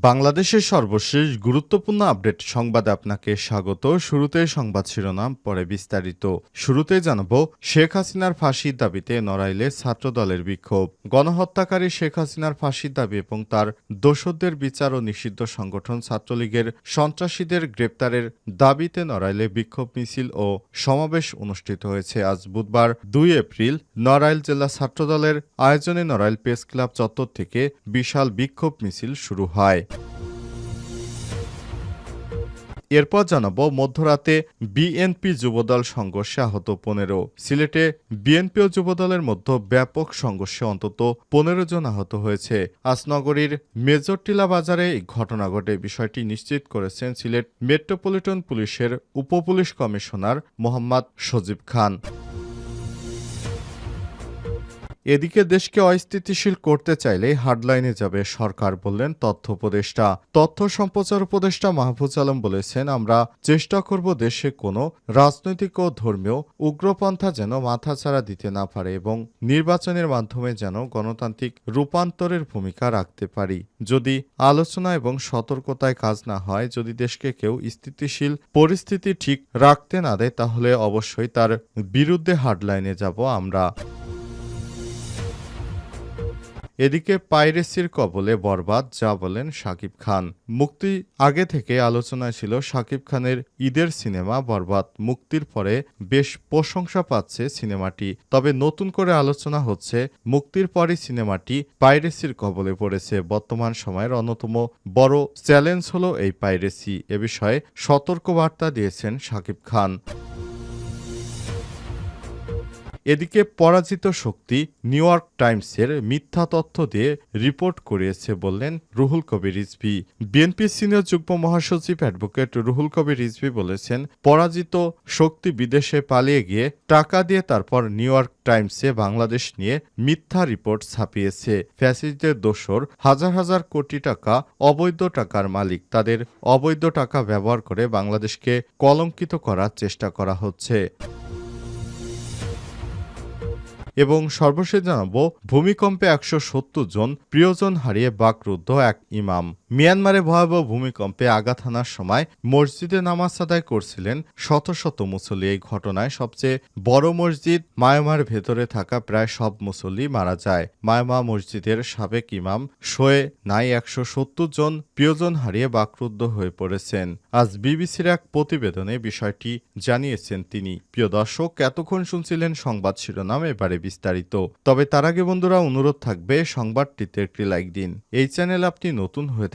বাংলাদেশের সর্বশেষ গুরুত্বপূর্ণ আপডেট সংবাদে আপনাকে স্বাগত। শুরুতে সংবাদ শিরোনাম, পরে বিস্তারিত। শুরুতে জানাব, শেখ হাসিনার ফাঁসির দাবিতে নড়াইলে ছাত্রদলের বিক্ষোভ। গণহত্যাকারী শেখ হাসিনার ফাঁসির দাবি এবং তার দোষদের বিচার ও নিষিদ্ধ সংগঠন ছাত্রলীগের সন্ত্রাসীদের গ্রেপ্তারের দাবিতে নড়াইলে বিক্ষোভ মিছিল ও সমাবেশ অনুষ্ঠিত হয়েছে। আজ বুধবার দুই এপ্রিল নড়াইল জেলা ছাত্রদলের আয়োজনে নড়াইল প্রেস ক্লাব চত্বর থেকে বিশাল বিক্ষোভ মিছিল শুরু হয়। এরপর জানাব মধ্যরাতে বিএনপি যুবদল সংঘর্ষে আহত পনেরো। সিলেটে বিএনপি ও যুবদলের মধ্যে ব্যাপক সংঘর্ষে অন্তত পনেরো জন আহত হয়েছে। আসনগরীর মেজরটিলা বাজারে এই ঘটনা ঘটে। বিষয়টি নিশ্চিত করেছেন সিলেট মেট্রোপলিটন পুলিশের উপপুলিশ কমিশনার মোহাম্মদ সজীব খান। এদিকে দেশকে অস্থিতিশীল করতে চাইলে হার্ডলাইনে যাবে সরকার বললেন তথ্য উপদেষ্টা। তথ্য সম্প্রচার উপদেষ্টা মাহফুজ আলম বলেছেন, আমরা চেষ্টা করব দেশে কোনো রাজনৈতিক ও ধর্মীয় উগ্রপন্থা যেন মাথাছাড়া দিতে না পারে এবং নির্বাচনের মাধ্যমে যেন গণতান্ত্রিক রূপান্তরের ভূমিকা রাখতে পারি। যদি আলোচনা এবং সতর্কতায় কাজ না হয়, যদি দেশকে কেউ স্থিতিশীল পরিস্থিতি ঠিক রাখতে না দেয়, তাহলে অবশ্যই তার বিরুদ্ধে হার্ডলাইনে যাব আমরা। এদিকে পাইরেসির কবলে বরবাদ, যা বলেন শাকিব খান। মুক্তি আগে থেকে আলোচনায় ছিল শাকিব খানের ঈদের সিনেমা বরবাদ। মুক্তির পরে বেশ প্রশংসা পাচ্ছে সিনেমাটি। তবে নতুন করে আলোচনা হচ্ছে, মুক্তির পরই সিনেমাটি পাইরেসির কবলে পড়েছে। বর্তমান সময়ের অন্যতম বড় চ্যালেঞ্জ হলো এই পাইরেসি। এ বিষয়ে সতর্কবার্তা দিয়েছেন শাকিব খান। এদিকে পরাজিত শক্তি নিউ ইয়র্ক টাইমসের মিথ্যা তথ্য দিয়ে রিপোর্ট করিয়েছে বললেন রুহুল কবির রিজভি। বিএনপি সিনিয়র যুগ্ম মহাসচিব অ্যাডভোকেট রুহুল কবির রিজভি বলেছেন, পরাজিত শক্তি বিদেশে পালিয়ে গিয়ে টাকা দিয়ে তারপর নিউ ইয়র্ক টাইমসে বাংলাদেশ নিয়ে মিথ্যা রিপোর্ট ছাপিয়েছে। ফ্যাসিস্টদের দোসর হাজার হাজার কোটি টাকা অবৈধ টাকার মালিক। তাদের অবৈধ টাকা ব্যবহার করে বাংলাদেশকে কলঙ্কিত করার চেষ্টা করা হচ্ছে। এবং সর্বশেষ জানাব ভূমিকম্পে একশো সত্তর জন প্রিয়জন হারিয়ে বাকরুদ্ধ এক ইমাম। মিয়ানমারে ভয়াবহ ভূমিকম্পে আঘাত হানার সময় মসজিদে নামাজ আদায় করছিলেন শত শত মুসল্লি। এই ঘটনায় সবচেয়ে বড় মসজিদ মায়ামার ভেতরে থাকা প্রায় সব মুসল্লি মারা যায়। মায়ামা মসজিদের সাবেক ইমাম শোয়ে নাই একশো সত্তর জন প্রিয়জন হারিয়ে বাকরুদ্ধ হয়ে পড়েছেন। আজ বিবিসির এক প্রতিবেদনে বিষয়টি জানিয়েছেন তিনি। প্রিয় দর্শক, এতক্ষণ শুনছিলেন সংবাদ শিরোনাম, এবারে বিস্তারিত। তবে তার আগে বন্ধুরা, অনুরোধ থাকবে সংবাদটিতে একটি লাইক দিন। এই চ্যানেল আপনি নতুন হয়ে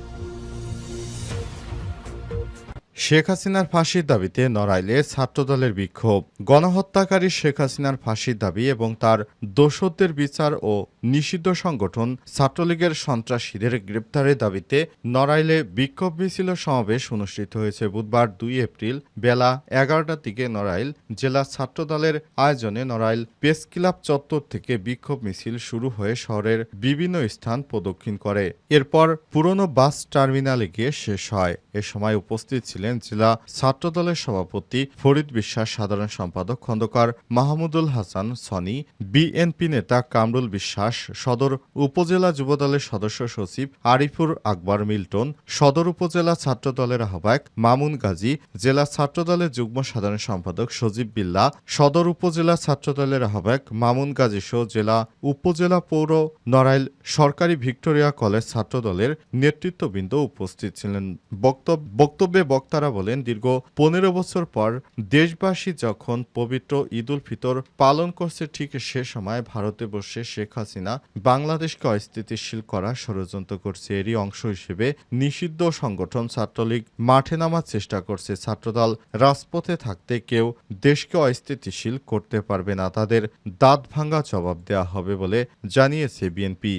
শেখ হাসিনার ফাঁসির দাবিতে নড়াইলে ছাত্রদলের বিক্ষোভ। গণহত্যাকারী শেখ হাসিনার ফাঁসির দাবি এবং তার দোষদের বিচার ও নিষিদ্ধ সংগঠন ছাত্রলীগের সন্ত্রাসীদের গ্রেপ্তারের দাবিতে নড়াইলে বিক্ষোভ মিছিল সমাবেশ অনুষ্ঠিত হয়েছে বুধবার দুই এপ্রিল বেলা এগারোটার দিকে নড়াইল জেলা ছাত্রদলের আয়োজনে নড়াইল প্রেস ক্লাব চত্বর থেকে বিক্ষোভ মিছিল শুরু হয়ে শহরের বিভিন্ন স্থান প্রদক্ষিণ করে। এরপর পুরনো বাস টার্মিনালে গিয়ে শেষ হয়। এ সময় উপস্থিত ছিলেন জেলা ছাত্রদলের সভাপতি ফরিদ বিশ্বাস, সাধারণ সম্পাদক খন্দকার মাহমুদুল হাসান সনি, বিএনপি নেতা কামরুল বিশ্বাস, সদর উপজেলা যুবদলের সদস্য সচিব আরিফুর আকবর মিল্টন, সদর উপজেলা ছাত্রদলের আহ্বায়ক মামুন গাজী, জেলা ছাত্রদলের যুগ্ম সাধারণ সম্পাদক সজীব বিল্লা, সদর উপজেলা ছাত্রদলের আহ্বায়ক মামুন গাজী সহ জেলা উপজেলা পৌর নড়াইল সরকারি ভিক্টোরিয়া কলেজ ছাত্রদলের নেতৃত্ববৃন্দ উপস্থিত ছিলেন। বক্তব্য বক্তব্যে বক্তারা বলেন, দীর্ঘ পনেরো বছর পর দেশবাসী যখন পবিত্র ঈদুল ফিতর পালন করছে, ঠিক সে সময় ভারতে বসে শেখ হাসিনা বাংলাদেশকে অস্থিতিশীল করার ষড়যন্ত্র করছে। এরই অংশ হিসেবে নিষিদ্ধ সংগঠন ছাত্রলীগ মাঠে নামার চেষ্টা করছে। ছাত্রদল রাজপথে থাকতে কেউ দেশকে অস্থিতিশীল করতে পারবে না। তাদের দাঁত ভাঙ্গা জবাব দেওয়া হবে বলে জানিয়েছে বিএনপি।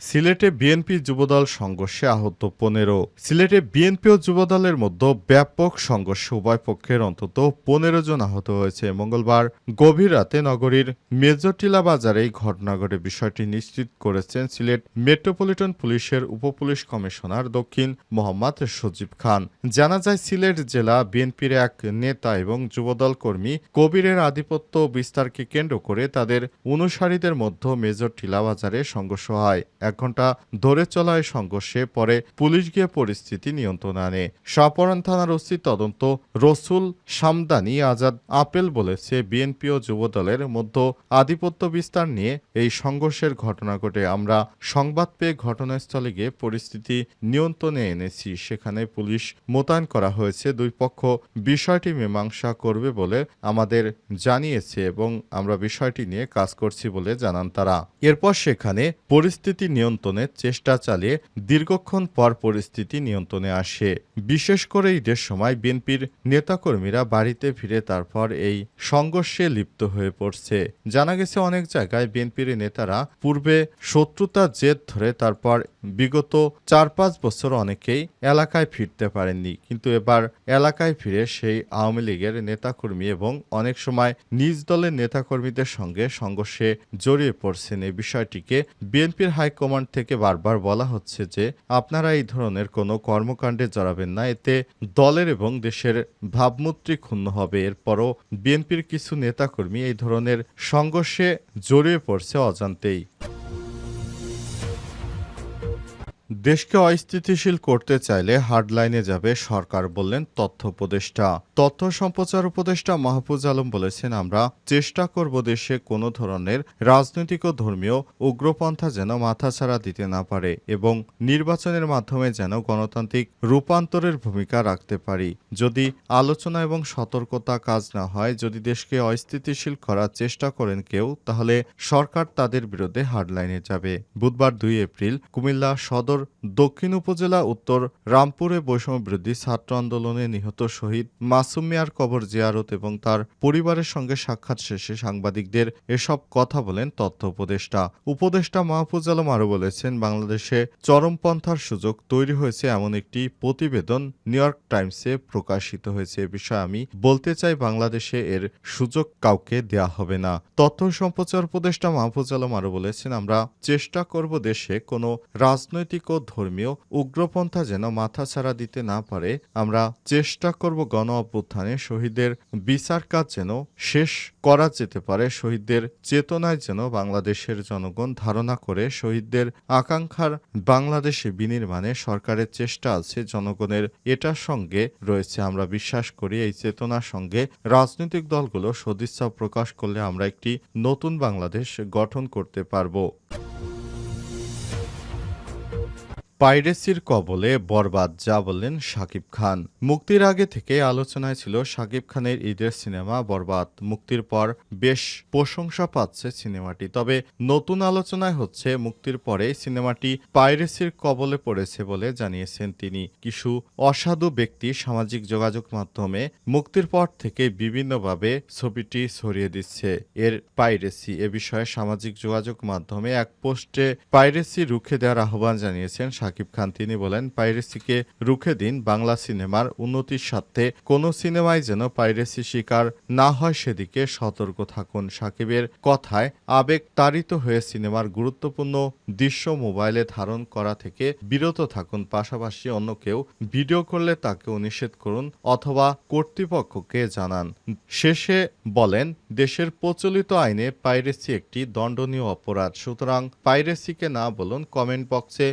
সিলেটে বিএনপি যুবদল সংঘর্ষে আহত পনেরো। সিলেটে বিএনপি ও যুবদলের মধ্যে ব্যাপক সংঘর্ষে উভয় পক্ষের অন্তত পনেরো জন আহত হয়েছে। মঙ্গলবার গভীর রাতে নগরীর মেজরটিলা বাজারে এই ঘটনা ঘটে। বিষয়টি নিশ্চিত করেছেন সিলেট মেট্রোপলিটন পুলিশের উপপুলিশ কমিশনার দক্ষিণ মোহাম্মদ সজীব খান। জানা যায়, সিলেট জেলা বিএনপির এক নেতা এবং যুবদল কর্মী কবিরের আধিপত্য বিস্তারকে কেন্দ্র করে তাদের অনুসারীদের মধ্যে মেজর টিলা বাজারে সংঘর্ষ হয়। এক ঘণ্টা ধরে চলা এই সংঘর্ষে পরে পুলিশ গিয়ে পরিস্থিতি নিয়ন্ত্রণে আনে। সাপরান থানার ওসি তদন্ত রসুল সামদানি আজাদ আপেল বলেছে বিএনপি ও যুবদলের মধ্যে আধিপত্য বিস্তার নিয়ে এই সংঘর্ষের ঘটনা ঘটে। আমরা সংবাদ পেয়ে ঘটনাস্থলে গিয়ে পরিস্থিতি নিয়ন্ত্রণে এনেছি। সেখানে পুলিশ মোতায়েন করা হয়েছে। দুই পক্ষ বিষয়টি মীমাংসা করবে বলে আমাদের জানিয়েছে এবং আমরা বিষয়টি নিয়ে কাজ করছি বলে জানান তারা। এরপর সেখানে পরিস্থিতি নিয়ন্ত্রণের চেষ্টা চালিয়ে দীর্ঘক্ষণ পর পরিস্থিতি নিয়ন্ত্রণে আসে। বিশেষ করে ঈদের সময় বিএনপির নেতাকর্মীরা বাড়িতে ফিরে তারপর এই সংঘর্ষে লিপ্ত হয়ে পড়ছে। জানা গেছে, অনেক জায়গায় বিএনপির নেতারা পূর্বে শত্রুতার জেদ ধরে তারপর বিগত চার পাঁচ বছর অনেকেই এলাকায় ফিরতে পারেননি। কিন্তু এবার এলাকায় ফিরে সেই আওয়ামী লীগের নেতাকর্মী এবং অনেক সময় নিজ দলের নেতাকর্মীদের সঙ্গে সংঘর্ষে জড়িয়ে পড়ছেন। এই বিষয়টিকে বিএনপির হাইকমান্ড থেকে বারবার বলা হচ্ছে যে, আপনারা এই ধরনের কোনো কর্মকাণ্ডে জড়াবেন না। এতে দলের এবং দেশের ভাবমূর্তি ক্ষুণ্ণ হবে। এরপরও বিএনপির কিছু নেতাকর্মী এই ধরনের সংঘর্ষে জড়িয়ে পড়ছে অজান্তেই। দেশকে অস্থিতিশীল করতে চাইলে হার্ডলাইনে যাবে সরকার বললেন তথ্য উপদেষ্টা। তথ্য সম্প্রচার উপদেষ্টা মাহফুজ আলম বলেছেন, আমরা চেষ্টা করব দেশে কোনো ধরনের রাজনৈতিক ও ধর্মীয় উগ্রপন্থা যেন মাথাছাড়া দিতে না পারে এবং নির্বাচনের মাধ্যমে যেন গণতান্ত্রিক রূপান্তরের ভূমিকা রাখতে পারি। যদি আলোচনা এবং সতর্কতা কাজ না হয়, যদি দেশকে অস্থিতিশীল করার চেষ্টা করেন কেউ, তাহলে সরকার তাদের বিরুদ্ধে হার্ডলাইনে যাবে। বুধবার দুই এপ্রিল কুমিল্লা সদর দক্ষিণ উপজেলা উত্তর রামপুরে বৈষম্য বিরোধী ছাত্র আন্দোলনে নিহত শহীদ মাসুম মিয়ার কবর জিয়ারত এবং তার পরিবারের সঙ্গে সাক্ষাৎ শেষে সাংবাদিকদের এসব কথা বলেন তথ্য উপদেষ্টা। উপদেষ্টা মাহফুজ আলম আরও বলেছেন, বাংলাদেশে চরমপন্থার সুযোগ তৈরি হয়েছে এমন একটি প্রতিবেদন নিউ ইয়র্ক টাইমসে প্রকাশিত হয়েছে। এ বিষয়ে আমি বলতে চাই, বাংলাদেশে এর সুযোগ কাউকে দেয়া হবে না। তথ্য সম্প্রচার উপদেষ্টা মাহফুজ আলম আরও বলেছেন, আমরা চেষ্টা করব দেশে কোনো রাজনৈতিক ও ধর্মীয় উগ্রপন্থা যেন মাথাছাড়া দিতে না পারে, আমরা চেষ্টা করব গণ অভ্যুত্থানে শহীদদের বিচার কাজ যেন শেষ করা যেতে পারে, শহীদদের চেতনায় যেন বাংলাদেশের জনগণ ধারণা করে, শহীদদের আকাঙ্ক্ষার বাংলাদেশে বিনির্মাণে সরকারের চেষ্টা আছে, জনগণের এটার সঙ্গে রয়েছে, আমরা বিশ্বাস করি এই চেতনার সঙ্গে রাজনৈতিক দলগুলো সদিচ্ছা প্রকাশ করলে আমরা একটি নতুন বাংলাদেশ গঠন করতে পারব। পাইরেসির কবলে বরবাদ, যা বললেন শাকিব খান। মুক্তির আগে থেকে আলোচনায় ছিল শাকিব খানের ঈদের সিনেমা বরবাদ। মুক্তির পর বেশ প্রশংসা পাচ্ছে সিনেমাটি। তবে নতুন আলোচনায় হচ্ছে মুক্তির পরে সিনেমাটি পাইরেসির কবলে পড়েছে বলে জানিয়েছেন তিনি। কিছু অসাধু ব্যক্তি সামাজিক যোগাযোগ মাধ্যমে মুক্তির পর থেকে বিভিন্নভাবে ছবিটি ছড়িয়ে দিচ্ছে। এর পাইরেসি এ বিষয়ে সামাজিক যোগাযোগ মাধ্যমে এক পোস্টে পাইরেসি রুখে দেওয়ার আহ্বান জানিয়েছেন শাকিব খান, তিনি বলেন, পাইরেসিকে রুখে দিন বাংলা সিনেমার উন্নতির স্বার্থে। কোনো সিনেমায় যেন পাইরেসি শিকার না হয়, সেদিকে সতর্ক থাকুন। সাকিবের কথায় আবেগ তাড়িত হয়ে সিনেমার গুরুত্বপূর্ণ দৃশ্য মোবাইলে ধারণ করা থেকে বিরত থাকুন। পাশাপাশি অন্য কেউ ভিডিও করলে তাকেও নিষেধ করুন অথবা কর্তৃপক্ষকে জানান। শেষে বলেন, দেশের প্রচলিত আইনে পাইরেসি একটি দণ্ডনীয় অপরাধ। সুতরাং পাইরেসিকে না বলুন, কমেন্ট বক্সে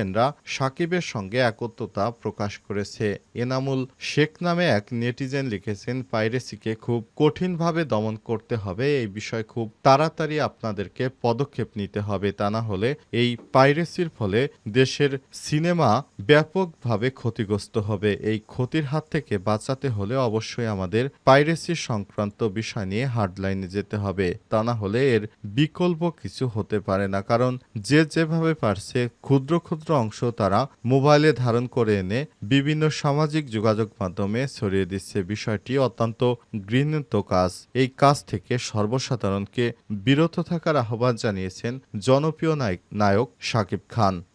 নেটিজেনরা সাকিবের সঙ্গে একত্রতা প্রকাশ করেছে। এনামুল শেখ নামে এক নেটিজেন লিখেছেন, পাইরেসিকে খুব কঠিনভাবে দমন করতে হবে, এই বিষয়ে খুব তাড়াতাড়ি আপনাদেরকে পদক্ষেপ নিতে হবে। তা না হলে এই পাইরেসির ফলে দেশের সিনেমা ব্যাপকভাবে ক্ষতিগ্রস্ত হবে। এই ক্ষতির হাত থেকে বাঁচাতে হলে অবশ্যই আমাদের পাইরেসি সংক্রান্ত বিষয় নিয়ে হার্ডলাইনে যেতে হবে। তা না হলে এর বিকল্প কিছু হতে পারে না। কারণ যে যেভাবে পারছে, ক্ষুদ্র ক্ষুদ্র অংশ তারা মোবাইলে ধারণ করে এনে বিভিন্ন সামাজিক যোগাযোগ মাধ্যমে ছড়িয়ে দিচ্ছে বিষয়টি অত্যন্ত ঘৃণিত কাজ। এই কাজ থেকে সর্বসাধারণকে বিরত থাকার আহ্বান জানিয়েছেন জনপ্রিয় নায়ক নায়ক শাকিব খান।